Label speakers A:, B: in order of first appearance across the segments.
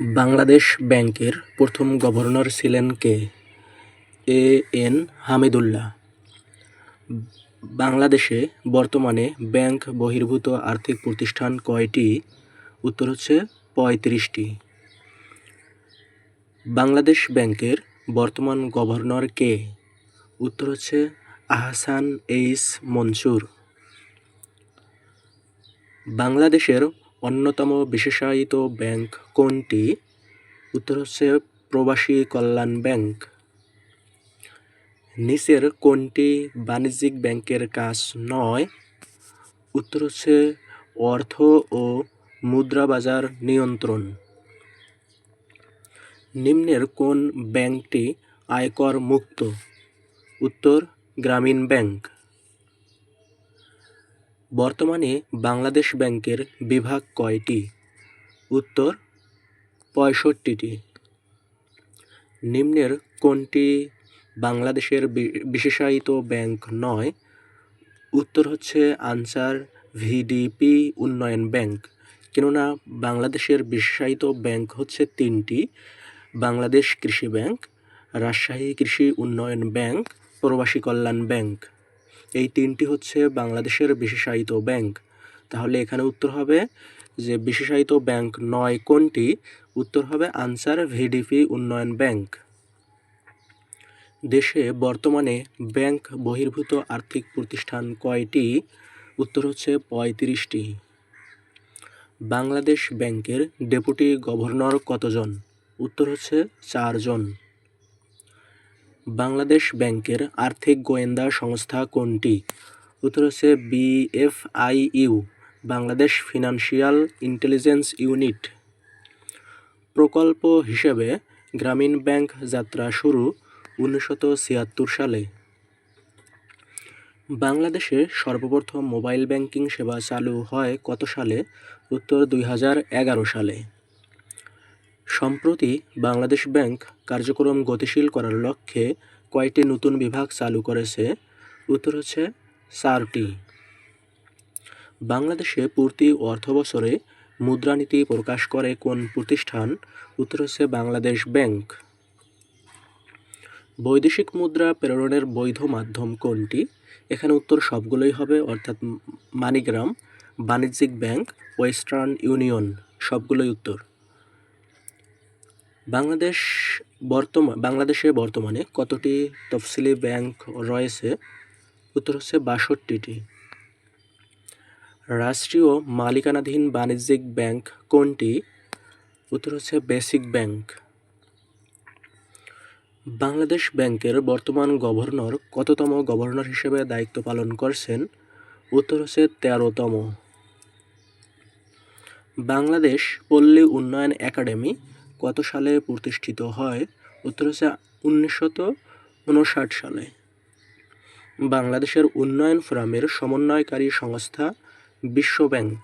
A: বাংলাদেশ ব্যাংকের প্রথম গভর্নর ছিলেন কে? A N Hamidullah. বাংলাদেশে বর্তমানে ব্যাংক বহির্ভূত আর্থিক প্রতিষ্ঠান কয়টি? উত্তর হচ্ছে পঁয়ত্রিশটি। বাংলাদেশ ব্যাংকের বর্তমান গভর্নর কে? উত্তর হচ্ছে আহসান এইস মনসুর। বাংলাদেশের অন্যতম বিশেষায়িত ব্যাংক কোনটি? উত্তর হচ্ছে প্রবাসী কল্যাণ ব্যাংক। নিচের কোনটি বাণিজ্যিক ব্যাংকের কাজ নয়? উত্তর হচ্ছে অর্থ ও মুদ্রা বাজার নিয়ন্ত্রণ। নিম্নের কোন ব্যাংকটি আয়কর মুক্ত? উত্তর গ্রামীণ ব্যাংক। বর্তমানে বাংলাদেশ ব্যাংকের বিভাগ কয়টি? উত্তর, পঁয়ষট্টিটি। নিম্নের কোনটি বাংলাদেশের বিশেষায়িত ব্যাংক নয়? উত্তর হচ্ছে আনসার ভিডিপি উন্নয়ন ব্যাংক। কেননা বাংলাদেশের বিশেষায়িত ব্যাংক হচ্ছে তিনটি, বাংলাদেশ কৃষি ব্যাংক, রাজশাহী কৃষি উন্নয়ন ব্যাংক, প্রবাসী কল্যাণ ব্যাংক। এই তিনটি হচ্ছে বাংলাদেশের বিশেষায়িত ব্যাংক। তাহলে এখানে উত্তর হবে যে বিশেষায়িত ব্যাংক নয় কোনটি? উত্তর হবে আনসার ভিডিপি উন্নয়ন ব্যাংক। দেশে বর্তমানে ব্যাংক বহির্ভূত আর্থিক প্রতিষ্ঠান কয়টি? উত্তর হচ্ছে পঁয়ত্রিশটি। বাংলাদেশ ব্যাংকের ডেপুটি গভর্নর কতজন? উত্তর হচ্ছে চারজন। বাংলাদেশ ব্যাংকের আর্থিক গোয়েন্দা সংস্থা কোনটি? উত্তর হচ্ছে BFIU Bangladesh financial intelligence unit. প্রকল্প হিসেবে গ্রামীণ ব্যাংক যাত্রা শুরু উনিশশো ছিয়াত্তর সালে। বাংলাদেশে সর্বপ্রথম মোবাইল ব্যাংকিং সেবা চালু হয় কত সালে? উত্তর দুই হাজার এগারো সালে। সম্প্রতি বাংলাদেশ ব্যাংক কার্যক্রম গতিশীল করার লক্ষ্যে কয়েকটি নতুন বিভাগ চালু করেছে। উত্তর হচ্ছে চারটি বাংলাদেশে প্রতি অর্থবছরে মুদ্রানীতি প্রকাশ করে কোন প্রতিষ্ঠান? উত্তর হচ্ছে বাংলাদেশ ব্যাংক। বৈদেশিক মুদ্রা প্রেরণের বৈধ মাধ্যম কোনটি? এখানে উত্তর সবগুলোই হবে, অর্থাৎ মানিগ্রাম, বাণিজ্যিক ব্যাংক, ওয়েস্টার্ন ইউনিয়ন, সবগুলোই উত্তর। বাংলাদেশ বর্তমান বাংলাদেশে বর্তমানে কতটি তফসিলি ব্যাংক রয়েছে? উত্তর হচ্ছে বাষট্টিটি। রাষ্ট্রীয় মালিকানাধীন বাণিজ্যিক ব্যাংক কোনটি? উত্তর হচ্ছে বেসিক ব্যাংক। বাংলাদেশ ব্যাংকের বর্তমান গভর্নর কততম গভর্নর হিসেবে দায়িত্ব পালন করছেন? উত্তর হচ্ছে তেরোতম। বাংলাদেশ পল্লী উন্নয়ন একাডেমি কত সালে প্রতিষ্ঠিত হয়? উত্তর হচ্ছে উনিশশত উনষাট সালে। বাংলাদেশের উন্নয়ন ফোরামের সমন্বয়কারী সংস্থা বিশ্ব ব্যাংক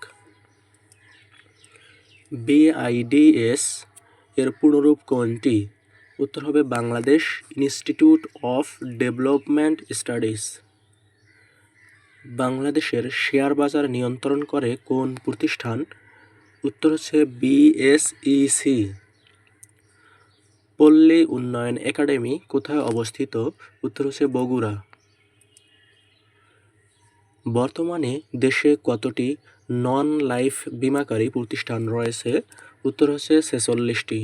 A: বিআইডিএস এর পুনরূপ কোনটি? উত্তর হবে Bangladesh institute of development studies. বাংলাদেশের শেয়ার বাজার নিয়ন্ত্রণ করে কোন প্রতিষ্ঠান? উত্তর হচ্ছে বিএসইসি। পল্লী উন্নয়ন একাডেমি কোথায় অবস্থিত? উত্তর হচ্ছে বগুড়া। বর্তমানে দেশে কতটি নন লাইফ বিমাকারী প্রতিষ্ঠান রয়েছে? উত্তর হচ্ছে ছেচল্লিশটি।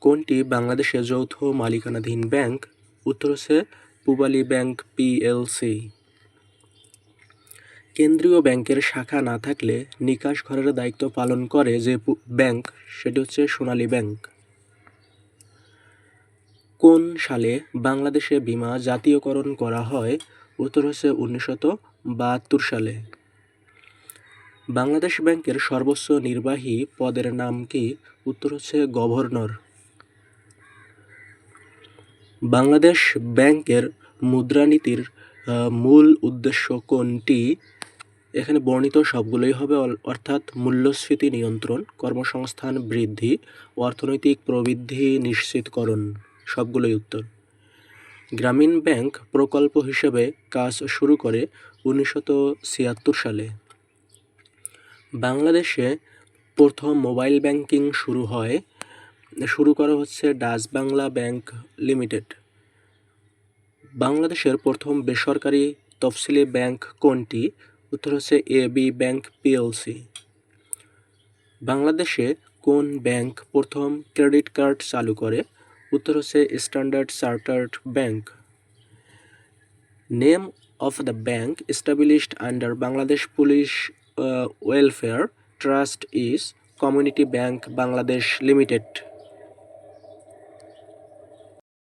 A: কোনটি বাংলাদেশে যৌথ মালিকানাধীন ব্যাংক? উত্তর হচ্ছে পূবালী ব্যাংক পিএলসি কেন্দ্রীয় ব্যাংকের শাখা না থাকলে নিকাশ ঘরের দায়িত্ব পালন করে যে ব্যাংক, সেটি হচ্ছে সোনালী ব্যাংক। কোন সালে বাংলাদেশে বীমা জাতীয়করণ করা হয়? উত্তর হচ্ছে উনিশশত বাহাত্তর সালে। বাংলাদেশ ব্যাংকের সর্বোচ্চ নির্বাহী পদের নাম কি? উত্তর হচ্ছে গভর্নর। বাংলাদেশ ব্যাংকের মুদ্রানীতির মূল উদ্দেশ্য কোনটি? এখানে বর্ণিত সবগুলোই হবে অর্থাৎ মূল্যস্ফীতি নিয়ন্ত্রণ, কর্মসংস্থান বৃদ্ধি, অর্থনৈতিক প্রবৃদ্ধি নিশ্চিতকরণ। সবগুলোই উত্তর। গ্রামীণ ব্যাংক প্রকল্প হিসেবে কাজ শুরু করে উনিশশো ছিয়াত্তর সালে। বাংলাদেশে প্রথম মোবাইল ব্যাংকিং শুরু হয়, শুরু করা হচ্ছে ডাচ বাংলা ব্যাংক লিমিটেড। বাংলাদেশের প্রথম বেসরকারি তফসিলি ব্যাংক কোনটি? উত্তর হচ্ছে এ বি ব্যাংক পিএলসি। বাংলাদেশে কোন ব্যাংক প্রথম ক্রেডিট কার্ড চালু করে? উত্তর হচ্ছে standard chartered bank. Name of the bank established under Bangladesh police welfare trust is community bank Bangladesh limited